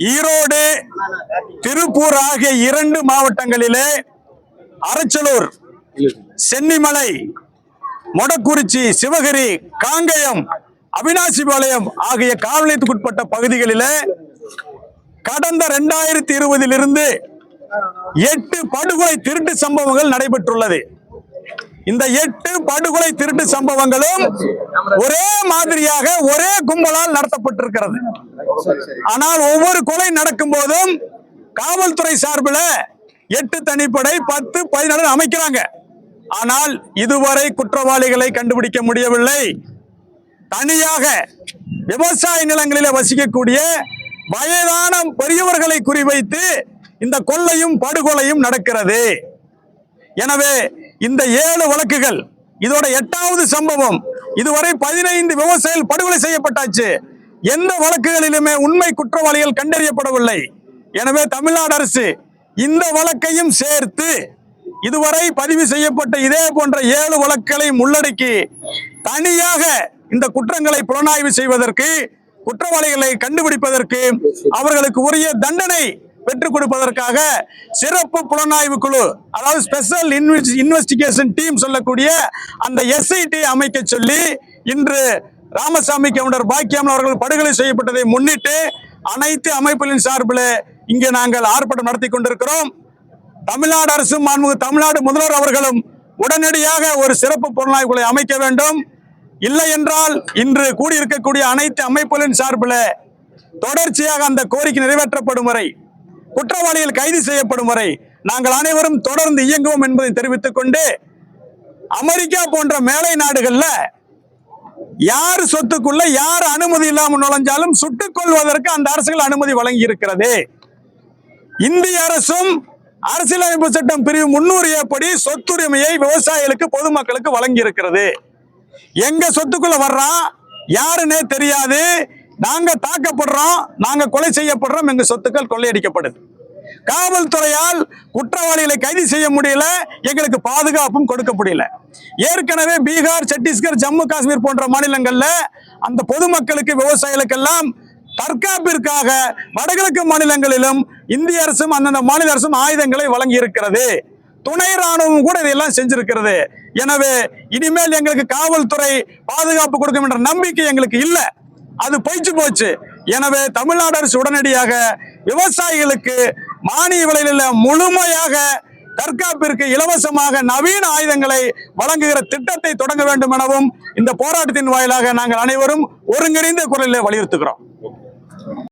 ஈரோடு திருப்பூர் ஆகிய இரண்டு மாவட்டங்களிலே அரச்சலூர் சென்னிமலை மொடக்குறிச்சி சிவகிரி காங்கயம் அவினாசிபாளையம் ஆகிய காவலத்துக்குட்பட்ட பகுதிகளிலே கடந்த இரண்டாயிரத்தி இருபதிலிருந்து எட்டு படுகொலை திருட்டு சம்பவங்கள் நடைபெற்றுள்ளது. இந்த எட்டு படுகொலை திருட்டு சம்பவங்களும் ஒரே மாதிரியாக ஒரே கும்பலால் நடத்தப்பட்டிருக்கிறது. ஆனால் ஒவ்வொரு கொலை நடக்கும் போதும் காவல்துறை சார்பில் எட்டு தனிப்படை பத்து பதினாலு அமைக்கிறாங்க. ஆனால் இதுவரை குற்றவாளிகளை கண்டுபிடிக்க முடியவில்லை. தனியாக விவசாய நிலங்களில் வசிக்கக்கூடிய வயதான பெரியவர்களை குறிவைத்து இந்த கொள்ளையும் படுகொலையும் நடக்கிறது. எனவே இந்த ஏழு வழக்குகள் இதோட எட்டாவது சம்பவம் இதுவரை பதினைந்து விவசாயிகள் படுகொலை செய்யப்பட்டாச்சு. எந்த வழக்குகளிலுமே உண்மை குற்றவாளிகள் கண்டறியப்படவில்லை. எனவே தமிழ்நாடு அரசு இந்த வழக்கையும் சேர்த்து இதுவரை பதிவு செய்யப்பட்ட இதே போன்ற ஏழு வழக்குகளையும் உள்ளடக்கி தனியாக இந்த குற்றங்களை புலனாய்வு செய்வதற்கு குற்றவாளிகளை கண்டுபிடிப்பதற்கு அவர்களுக்கு உரிய தண்டனை பெற்றுக் கொடுப்பதற்காக சிறப்பு புலனாய்வு குழு அதாவது ஸ்பெஷல் இன்வெஸ்டிகேஷன் டீம் சொல்லக்கூடிய அந்த எஸ்ஐடி அமைக்க சொல்லி இன்று ராமசாமி கவுண்டர் பாக்கியம் அவர்கள் படுகொலை செய்யப்பட்டதை முன்னிட்டு அனைத்து அமைப்புகளின் சார்பில் இங்கே நாங்கள் ஆர்ப்பாட்டம் நடத்தி கொண்டிருக்கிறோம். தமிழ்நாடு அரசு தமிழ்நாடு முதல்வர் அவர்களும் உடனடியாக ஒரு சிறப்பு புலனாய்வுகளை அமைக்க வேண்டும். இல்லை என்றால் இன்று கூடியிருக்கக்கூடிய அனைத்து அமைப்புகளின் சார்பில் தொடர்ச்சியாக அந்த கோரிக்கை நிறைவேற்றப்படும் வரை குற்றவாளிகள் கைது செய்யப்படும் வரை நாங்கள் அனைவரும் தொடர்ந்து இயங்குவோம் என்பதை தெரிவித்துக் கொண்டு அமெரிக்கா போன்ற மேலை நாடுகள்ல யார் சொத்துக்குள்ள யார் அனுமதி இல்லாமல் நுழைஞ்சாலும் சுட்டுக் கொள்வதற்கு அந்த அரசுகள் அனுமதி வழங்கி இருக்கிறது. இந்திய அரசும் அரசியலமைப்பு சட்டம் பிரிவு முன்னூறு ஏப்படி சொத்துரிமையை விவசாயிகளுக்கு பொதுமக்களுக்கு வழங்கி இருக்கிறது. எங்க சொத்துக்குள்ள வர்றான் யாருன்னே தெரியாது. நாங்க தாக்கப்படுறோம் நாங்க கொலை செய்யப்படுறோம் எங்க சொத்துக்கள் கொள்ளையடிக்கப்படுது. காவல்துறையால் குற்றவாளிகளை கைது செய்ய முடியல எங்களுக்கு பாதுகாப்பும் கொடுக்க முடியல. ஏற்கனவே பீகார் சத்தீஸ்கர் ஜம்மு காஷ்மீர் போன்ற மாநிலங்கள்ல அந்த பொதுமக்களுக்கு விவசாயிகளுக்கெல்லாம் தற்காப்பிற்காக வடகிழக்கு மாநிலங்களிலும் இந்திய அரசும் அந்தந்த மாநில அரசும் ஆயுதங்களை வழங்கி இருக்கிறது துணை ராணுவம் கூட இதெல்லாம் செஞ்சிருக்கிறது. எனவே இனிமேல் எங்களுக்கு காவல்துறை பாதுகாப்பு கொடுக்கும் என்ற நம்பிக்கை எங்களுக்கு இல்லை. அது பொய்ச்சு போச்சு. எனவே தமிழ்நாடு அரசு உடனடியாக விவசாயிகளுக்கு மானிய விலையில முழுமையாக தற்காப்பிற்கு இலவசமாக நவீன ஆயுதங்களை வழங்குகிற திட்டத்தை தொடங்க வேண்டும் எனவும் இந்த போராட்டத்தின் வாயிலாக நாங்கள் அனைவரும் ஒருங்கிணைந்த குரலில் வலியுறுத்துகிறோம்.